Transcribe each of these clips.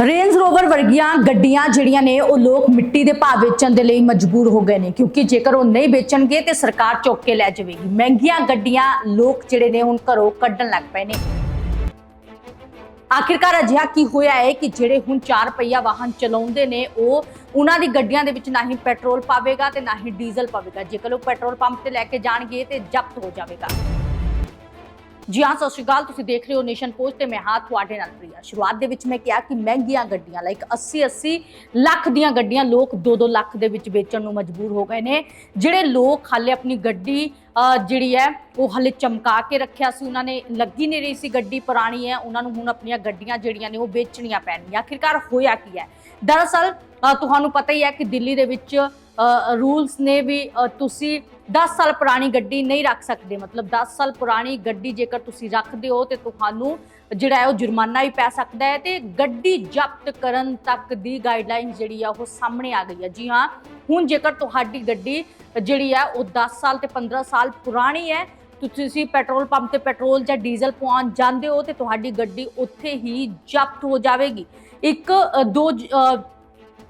Range Rover ਵਰਗੀਆਂ ਗੱਡੀਆਂ ਜਿਹੜੀਆਂ ਨੇ, ਉਹ ਲੋਕ ਮਿੱਟੀ ਦੇ ਭਾਅ ਵੇਚਣ ਦੇ ਲਈ ਮਜਬੂਰ ਹੋ ਗਏ ਨੇ, ਕਿਉਂਕਿ ਜੇਕਰ ਉਹ ਨਹੀਂ ਵੇਚਣਗੇ ਤੇ ਸਰਕਾਰ ਚੁੱਕ ਕੇ ਲੈ ਜਾਵੇਗੀ। ਮਹਿੰਗੀਆਂ ਗੱਡੀਆਂ ਲੋਕ ਜਿਹੜੇ ਨੇ, ਹੁਣ ਘਰੋਂ ਕੱਢਣ ਲੱਗ ਪਏ ਨੇ। ਆਖਿਰਕਾਰ ਅਜਿਹਾ ਕੀ ਹੋਇਆ ਹੈ ਕਿ ਜਿਹੜੇ ਹੁਣ 4 ਪਹੀਆ ਵਾਹਨ ਚਲਾਉਂਦੇ ਨੇ, ਉਹ ਉਹਨਾਂ ਦੀ ਗੱਡੀਆਂ ਦੇ ਵਿੱਚ ਨਾ ਹੀ ਪੈਟਰੋਲ ਪਾਵੇਗਾ ਤੇ ਨਾ ਹੀ ਡੀਜ਼ਲ ਪਾਵੇਗਾ। ਜੇਕਰ ਉਹ ਪੈਟਰੋਲ ਪੰਪ ਤੇ ਲੈ ਕੇ ਜਾਣਗੇ ਤੇ ਜ਼ਬਤ ਹੋ ਜਾਵੇਗਾ। ਜੀ ਹਾਂ, ਸਤਿ ਸ਼੍ਰੀ ਅਕਾਲ। ਤੁਸੀਂ ਦੇਖ ਰਹੇ ਹੋ ਨੇਸ਼ਨ ਪੋਸਟ ਤੇ ਮੈਂ ਹਾਂ ਤੁਹਾਡੇ ਨਾਲ ਪ੍ਰਿਆ। ਸ਼ੁਰੂਆਤ ਦੇ ਵਿੱਚ ਮੈਂ ਕਿਹਾ ਕਿ ਮਹਿੰਗੀਆਂ ਗੱਡੀਆਂ ਲਾਈਕ 80 80 ਲੱਖ ਦੀਆਂ ਗੱਡੀਆਂ ਲੋਕ 2-2 ਲੱਖ ਦੇ ਵਿੱਚ ਵੇਚਣ ਨੂੰ ਮਜਬੂਰ ਹੋ ਗਏ ਨੇ। ਜਿਹੜੇ ਲੋਕ ਹਾਲੇ ਆਪਣੀ ਗੱਡੀ ਜਿਹੜੀ ਹੈ, ਉਹ ਹਲੇ ਚਮਕਾ ਕੇ ਰੱਖਿਆ ਸੀ। ਉਹਨਾਂ ਨੇ ਲੱਗੀ ਨਹੀਂ ਰਹੀ ਸੀ ਗੱਡੀ, ਪੁਰਾਣੀ ਹੈ। ਉਹਨਾਂ ਨੂੰ ਹੁਣ ਆਪਣੀਆਂ ਗੱਡੀਆਂ ਜਿਹੜੀਆਂ ਨੇ, ਉਹ ਵੇਚਣੀਆਂ ਪੈਣਗੀਆਂ। ਆਖਿਰਕਾਰ ਹੋਇਆ ਕੀ ਹੈ? ਦਰਅਸਲ ਤੁਹਾਨੂੰ ਪਤਾ ਹੀ ਹੈ ਕਿ ਦਿੱਲੀ ਦੇ ਵਿੱਚ ਰੂਲਸ ਨੇ ਵੀ ਤੁਸੀਂ 10 ਸਾਲ ਪੁਰਾਣੀ ਗੱਡੀ ਨਹੀਂ ਰੱਖ ਸਕਦੇ। ਮਤਲਬ 10 ਸਾਲ ਪੁਰਾਣੀ ਗੱਡੀ ਜੇਕਰ ਤੁਸੀਂ ਰੱਖਦੇ ਹੋ, ਤੇ ਤੁਹਾਨੂੰ ਜਿਹੜਾ ਹੈ, ਉਹ ਜੁਰਮਾਨਾ ਵੀ ਪੈ ਸਕਦਾ ਹੈ। ਤੇ ਗੱਡੀ ਜ਼ਬਤ ਕਰਨ ਤੱਕ ਦੀ ਗਾਈਡਲਾਈਨ ਜਿਹੜੀ ਆ, ਉਹ ਸਾਹਮਣੇ ਆ ਗਈ ਹੈ। ਜੀ ਹਾਂ ਹੁਣ ਜੇਕਰ ਤੁਹਾਡੀ ਗੱਡੀ ਜਿਹੜੀ ਹੈ ਉਹ 10 ਸਾਲ ਤੇ 15 ਸਾਲ ਪੁਰਾਣੀ ਹੈ, ਤੁਸੀਂ ਪੈਟਰੋਲ ਪੰਪ ਤੇ ਪੈਟਰੋਲ ਜਾਂ ਡੀਜ਼ਲ ਪਵਾਉਣ ਜਾਂਦੇ ਹੋ ਤੇ ਤੁਹਾਡੀ ਗੱਡੀ ਉੱਥੇ ਹੀ ਜ਼ਬਤ ਹੋ ਜਾਵੇਗੀ। ਇੱਕ ਦੋ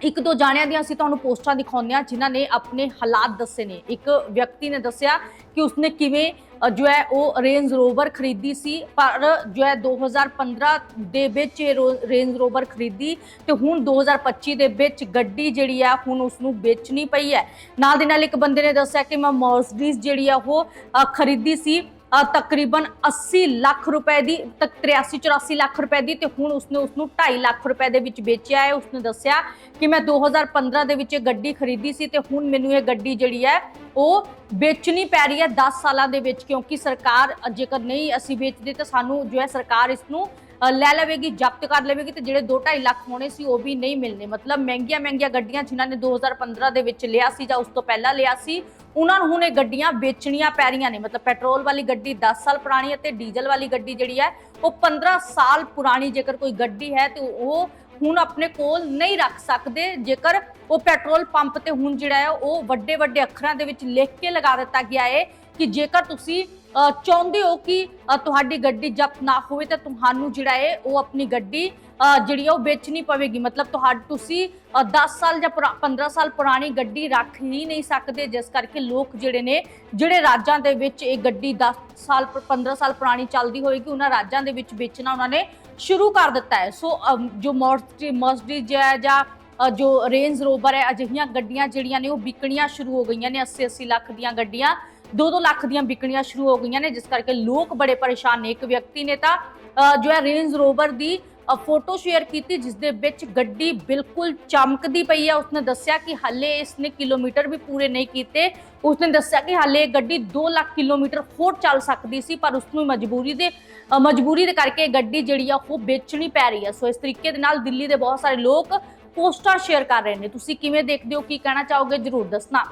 ਇੱਕ ਦੋ ਜਾਣਿਆਂ ਦੀਆਂ ਅਸੀਂ ਤੁਹਾਨੂੰ ਪੋਸਟਾਂ ਦਿਖਾਉਂਦੇ ਹਾਂ ਜਿਨ੍ਹਾਂ ਨੇ ਆਪਣੇ ਹਾਲਾਤ ਦੱਸੇ ਨੇ। ਇੱਕ ਵਿਅਕਤੀ ਨੇ ਦੱਸਿਆ ਕਿ ਉਸਨੇ ਕਿਵੇਂ ਜੋ ਹੈ ਉਹ ਰੇਂਜ ਰੋਵਰ ਖਰੀਦੀ ਸੀ, ਪਰ ਜੋ ਹੈ 2015 ਦੇ ਵਿੱਚ ਇਹ ਰੋ- ਰੇਂਜ ਰੋਵਰ ਖਰੀਦੀ ਤੇ ਹੁਣ 2025 ਦੇ ਵਿੱਚ ਗੱਡੀ ਜਿਹੜੀ ਆ, ਹੁਣ ਉਸ ਨੂੰ ਵੇਚਣੀ ਪਈ ਹੈ। ਨਾਲ ਦੇ ਨਾਲ ਇੱਕ ਬੰਦੇ ਨੇ ਦੱਸਿਆ ਕਿ ਮੈਂ ਮਰਸੀਡੀਜ਼ ਜਿਹੜੀ ਆ ਉਹ ਖਰੀਦੀ ਸੀ। ਤਕਰੀਬਨ 80 ਲੱਖ ਰੁਪਏ ਦੀ ਤੱਕ 83 84 ਲੱਖ ਰੁਪਏ ਦੀ ਤੇ ਹੁਣ ਉਸਨੇ ਉਸ ਨੂੰ 2.5 ਲੱਖ ਰੁਪਏ ਦੇ ਵਿੱਚ ਵੇਚਿਆ ਹੈ। ਉਸਨੇ ਦੱਸਿਆ ਕਿ ਮੈਂ 2015 ਦੇ ਵਿੱਚ ਇਹ ਗੱਡੀ ਖਰੀਦੀ ਸੀ ਤੇ ਹੁਣ ਮੈਨੂੰ ਇਹ ਗੱਡੀ ਜਿਹੜੀ ਹੈ, ਉਹ ਵੇਚਣੀ ਪੈ ਰਹੀ ਹੈ 10 ਸਾਲਾਂ ਦੇ ਵਿੱਚ ਕਿਉਂਕਿ ਸਰਕਾਰ ਜੇਕਰ ਨਹੀਂ ਅਸੀਂ ਵੇਚਦੇ ਤਾਂ ਸਾਨੂੰ ਜੋ ਹੈ ਸਰਕਾਰ ਇਸ ਨੂੰ ਲੈ ਲਵੇਗੀ, ਜ਼ਬਤ ਕਰ ਲਵੇਗੀ ਤੇ ਜਿਹੜੇ 2.5 ਲੱਖ ਹੋਣੇ ਸੀ ਉਹ ਵੀ ਨਹੀਂ ਮਿਲਨੇ ਮਤਲਬ ਮਹਿੰਗੀਆਂ ਮਹਿੰਗੀਆਂ ਗੱਡੀਆਂ ਜਿਨ੍ਹਾਂ ਨੇ 2015 ਦੇ ਵਿੱਚ ਲਿਆ ਸੀ ਜਾਂ ਉਸ ਤੋਂ ਪਹਿਲਾਂ ਲਿਆ ਸੀ, ਉਹਨਾਂ ਨੂੰ ਹੁਣ ਇਹ ਗੱਡੀਆਂ ਵੇਚਣੀਆਂ ਪੈ ਰਹੀਆਂ ਨੇ। ਮਤਲਬ ਪੈਟਰੋਲ ਵਾਲੀ ਗੱਡੀ 10 ਸਾਲ ਪੁਰਾਣੀ ਅਤੇ ਡੀਜ਼ਲ ਵਾਲੀ ਗੱਡੀ ਜਿਹੜੀ ਹੈ, ਉਹ 15 ਸਾਲ ਪੁਰਾਣੀ ਜੇਕਰ ਕੋਈ ਗੱਡੀ ਹੈ ਤੇ ਉਹ ਹੁਣ ਆਪਣੇ ਕੋਲ ਨਹੀਂ ਰੱਖ ਸਕਦੇ। ਜੇਕਰ ਉਹ ਪੈਟਰੋਲ ਪੰਪ ਤੇ ਹੁਣ ਜਿਹੜਾ ਹੈ, ਉਹ ਵੱਡੇ ਵੱਡੇ ਅੱਖਰਾਂ ਦੇ ਵਿੱਚ ਲਿਖ ਕੇ ਲਗਾ ਦਿੱਤਾ ਗਿਆ ਹੈ ਕਿ ਜੇਕਰ ਤੁਸੀਂ ਚਾਹੁੰਦੇ ਹੋ ਕਿ ਤੁਹਾਡੀ ਗੱਡੀ ਜ਼ਬਤ ਨਾ ਹੋਵੇ ਤਾਂ ਤੁਹਾਨੂੰ ਜਿਹੜਾ ਹੈ ਉਹ ਆਪਣੀ ਗੱਡੀ ਜਿਹੜੀ ਹੈ ਉਹ ਵੇਚਣੀ ਪਵੇਗੀ। ਮਤਲਬ ਤੁਹਾਡ ਤੁਸੀਂ ਅ, 10 ਸਾਲ ਜਾਂ ਪੁਰਾ- 15 ਸਾਲ ਪੁਰਾਣੀ ਗੱਡੀ ਰੱਖ ਹੀ ਨਹੀਂ ਸਕਦੇ ਜਿਸ ਕਰਕੇ ਲੋਕ ਜਿਹੜੇ ਨੇ ਜਿਹੜੇ ਰਾਜਾਂ ਦੇ ਵਿੱਚ ਇਹ ਗੱਡੀ 10 ਸਾਲ ਪ- 15 ਸਾਲ ਪੁਰਾਣੀ ਚੱਲਦੀ ਹੋਏਗੀ ਉਹਨਾਂ ਰਾਜਾਂ ਦੇ ਵਿੱਚ ਵੇਚਣਾ ਉਹਨਾਂ ਨੇ ਸ਼ੁਰੂ ਕਰ ਦਿੱਤਾ ਹੈ। ਸੋ ਅਮ, ਜੋ ਮਰਸਡੀਜ਼ ਹੈ ਜਾਂ ਜੋ ਰੇਂਜ ਰੋਵਰ ਹੈ ਅਜਿਹੀਆਂ ਗੱਡੀਆਂ ਜਿਹੜੀਆਂ ਨੇ ਉਹ ਵਿਕਣੀਆਂ ਸ਼ੁਰੂ ਹੋ ਗਈਆਂ ਨੇ 80 80 ਲੱਖ ਦੀਆਂ ਗੱਡੀਆਂ। 2-2 ਲੱਖ ਦੀਆਂ ਵਿਕਣੀਆਂ ਸ਼ੁਰੂ ਹੋ ਗਈਆਂ ਨੇ, ਜਿਸ ਕਰਕੇ ਲੋਕ ਬੜੇ ਪਰੇਸ਼ਾਨ ਨੇ। ਇੱਕ ਵਿਅਕਤੀ ਨੇ ਤਾਂ ਜੋ ਹੈ ਰੇਂਜ ਰੋਵਰ ਦੀ ਫੋਟੋ ਸ਼ੇਅਰ ਕੀਤੀ, ਜਿਸ ਦੇ ਵਿੱਚ ਗੱਡੀ ਬਿਲਕੁਲ ਚਮਕਦੀ ਪਈ ਆ ਉਸਨੇ ਦੱਸਿਆ ਕਿ ਹਾਲੇ ਇਸਨੇ ਕਿਲੋਮੀਟਰ ਵੀ ਪੂਰੇ ਨਹੀਂ ਕੀਤੇ। ਉਸਨੇ ਦੱਸਿਆ ਕਿ ਹਾਲੇ ਇਹ ਗੱਡੀ 2 ਲੱਖ ਕਿਲੋਮੀਟਰ ਹੋਰ ਚੱਲ ਸਕਦੀ ਸੀ, ਪਰ ਉਸਨੂੰ ਮਜਬੂਰੀ ਦੇ ਮਜਬੂਰੀ ਦੇ ਕਰਕੇ ਗੱਡੀ ਜਿਹੜੀ ਆ, ਉਹ ਵੇਚਣੀ ਪੈ ਰਹੀ ਹੈ। ਸੋ ਇਸ ਤਰੀਕੇ ਦੇ ਨਾਲ ਦਿੱਲੀ ਦੇ ਬਹੁਤ ਸਾਰੇ ਲੋਕ ਪੋਸਟਾਂ ਸ਼ੇਅਰ ਕਰ ਰਹੇ ਨੇ। ਤੁਸੀਂ ਕਿਵੇਂ ਦੇਖਦੇ ਹੋ, ਕੀ ਕਹਿਣਾ ਚਾਹੋਗੇ? ਜਰੂਰ ਦੱਸਣਾ।